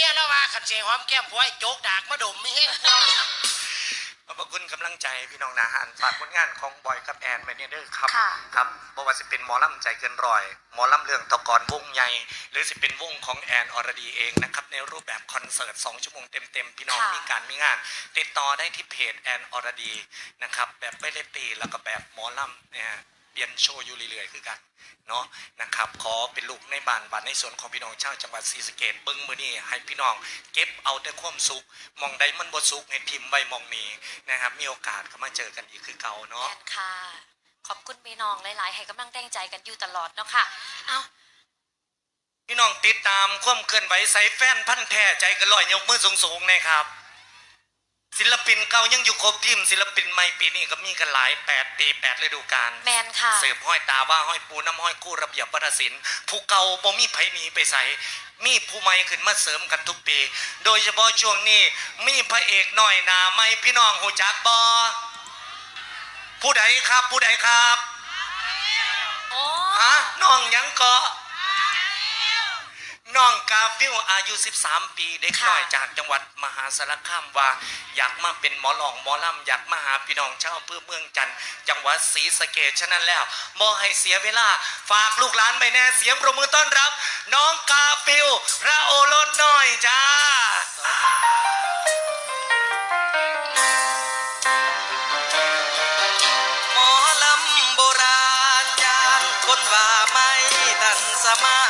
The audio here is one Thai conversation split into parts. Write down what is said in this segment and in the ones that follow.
มียแล้วว่าขันเสียหอมแก้มผัวไอ้โจกดากมาดมไม่เห็นขอบคุณกำลังใจพี่น้องนาหารฝากผลงานของบอยกับแอนไปเนี่ยเด้อครับ ค่ะ ครับบ่ว่าจะเป็นหมอลำใจเกินร้อย หมอลำเรื่องตะกอนวงใหญ่ หรือจะเป็นวงของแอนอรดีเองนะครับ ในรูปแบบคอนเสิร์ต 2 ชั่วโมงเต็มๆ พี่น้องค่ะ มีการมีงาน ติดต่อได้ที่เพจแอนอรดีนะครับ แบบไม่ได้ตีแล้วก็แบบหมอลำเนี่ย เปลี่ยนโชว์อยู่เรื่อยๆคือกันเนาะนะครับขอเป็นลูกในบ้านบ้านในส่วนของพี่น้องชาวจังหวัดศรีสะเกดเบิ้งมือนี่ให้พี่น้อง เก็บเอาแต่ความสุขมองใดมันบ่สุขให้ทิมไว้มองนี้นะครับ มีโอกาสก็มาเจอกันอีกคือเก่าเนาะแม่นค่ะ ขอบคุณพี่น้องหลายๆ ให้กำลังแรงใจกันอยู่ตลอดเนาะค่ะเอาพี่น้องติดตามความเคลื่อนไหวใส่แฟนพันธุ์แท้ใจกันลอยยกมือสูงๆนะครับ ศิลปินเก่ายังอยู่ครบทีมศิลปินใหม่ปีนี้ก็มีกันหลาย 8 ปี 8ฤดูกาลแมนค่ะ เสิร์ฟห้อยตาว่าห้อยปูน้ำห้อยกู้ระเบียบวัฒนศิลป์ผู้เก่าบ่มีไผหนีไปใส่มีผู้ใหม่ขึ้นมาเสริมกันทุกปี โดยเฉพาะช่วงนี้มีพระเอกหน่อยหนาไม่พี่น้องหูจักบอผู้ใดครับผู้ใดครับโอ้ฮะน้องหยังเกาะ น้องกาฟิวอายุ 13 ปีเด็กน้อยจากจังหวัดมหาสารคามว่า อยากมาเป็นหมอหลองหมอลำอยากมาหาพี่น้องชาวอำเพื่อเมืองจันทร์จังหวัดศรีสะเกดฉะนั้นแล้วมอให้เสียเวลา ฝากลูกหลานไปแน่เสียงประมือต้อนรับ น้องกาฟิวพระโอรสน้อยจ้าหมอลำโบราณยานคนว่าไม่ทันสมัย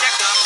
ไปก่อ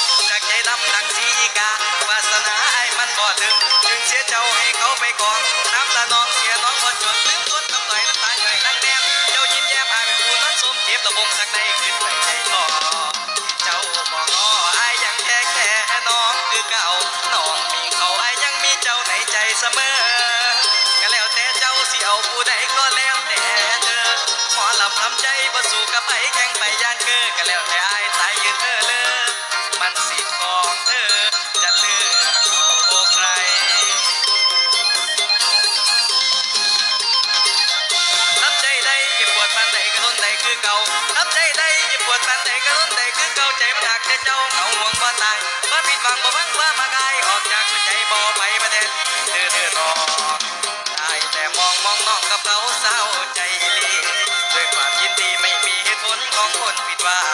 เก้าใจมันหักแต่เจ้าเหงาห่วงบ่ตายบ่ผิดหวังบ่พังว่ามากายออกจากหัวใจบ่ไปประเด็นเธอเธอรอได้แต่มองมองน้องกับเขาเศร้าใจลีด้วยความยินดีไม่มีเหตุผลของคนผิดหวัง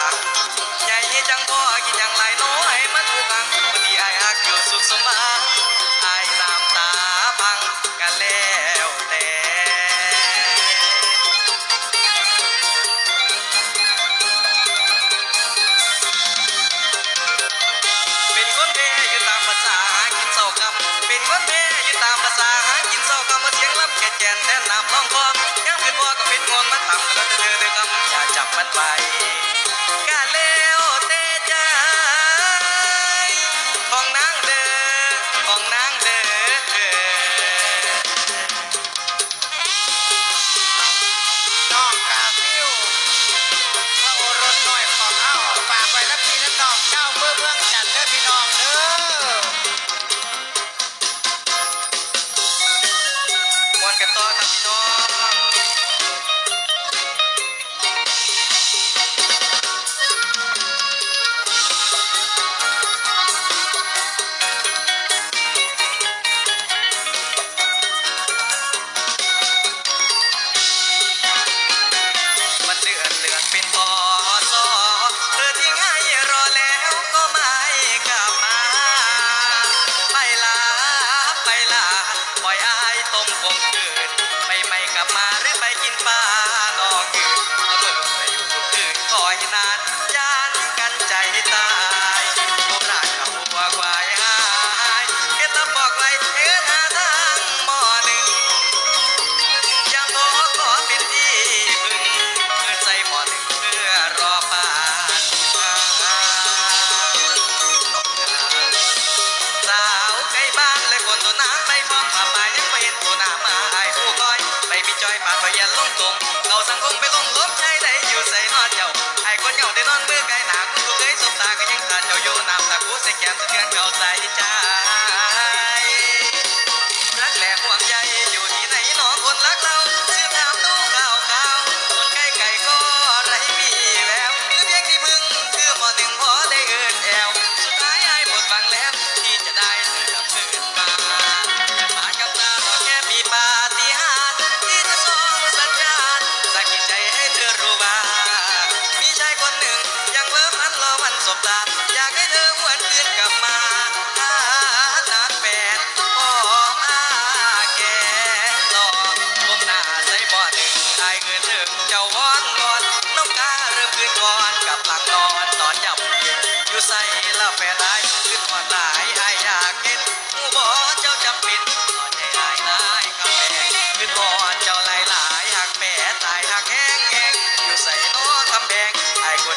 I can't can help.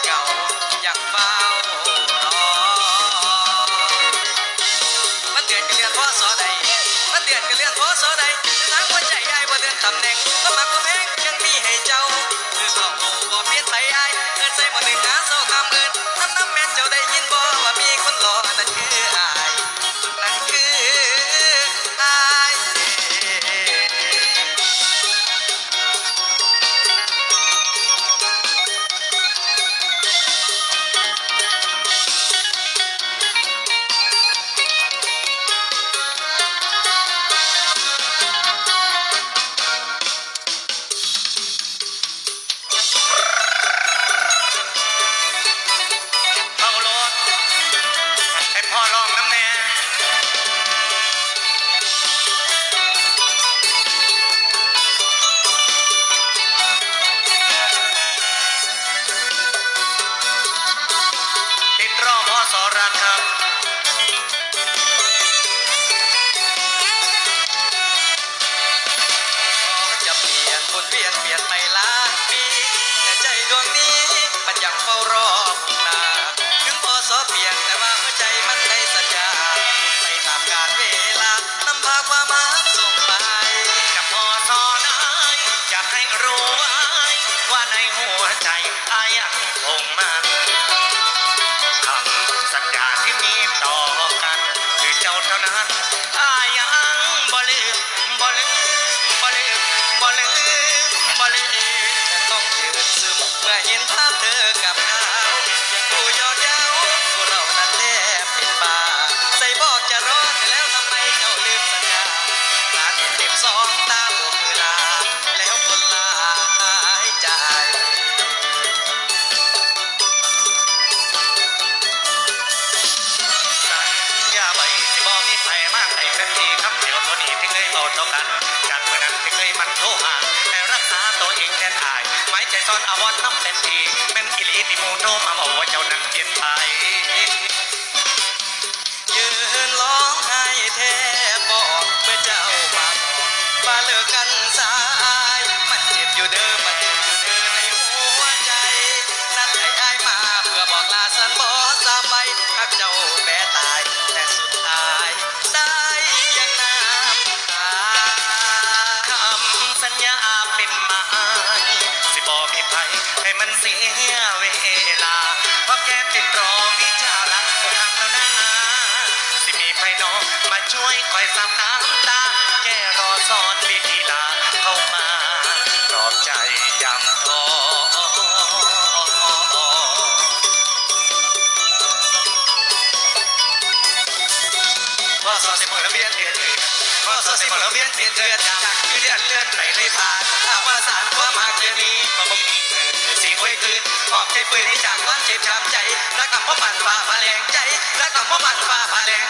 look. อนอาวอนน้ำเต็มทีเป็นอิลีติมูโนมอามโอเจ้า ไม่ค่อยซ้ำน้ำตา แค่รอสอนวิธีลาเข้ามาปลอบใจยำทอพ่อสอนสิมืลเบี้ยเทียนพ่อสอนสิมืลเลี้ยเนเลือนจากคือเลือดเลือดไหลเลยผ่านอาว่าสารว่ามหักินนี้มาบ่มีสีห้วยคืนขอบใจปืนให้จากความเจ็บช้ำใจรักกับพ่อปั่นฝ่าผ่าแรงใจรักกับพ่อปั่นฝ่าผาแรง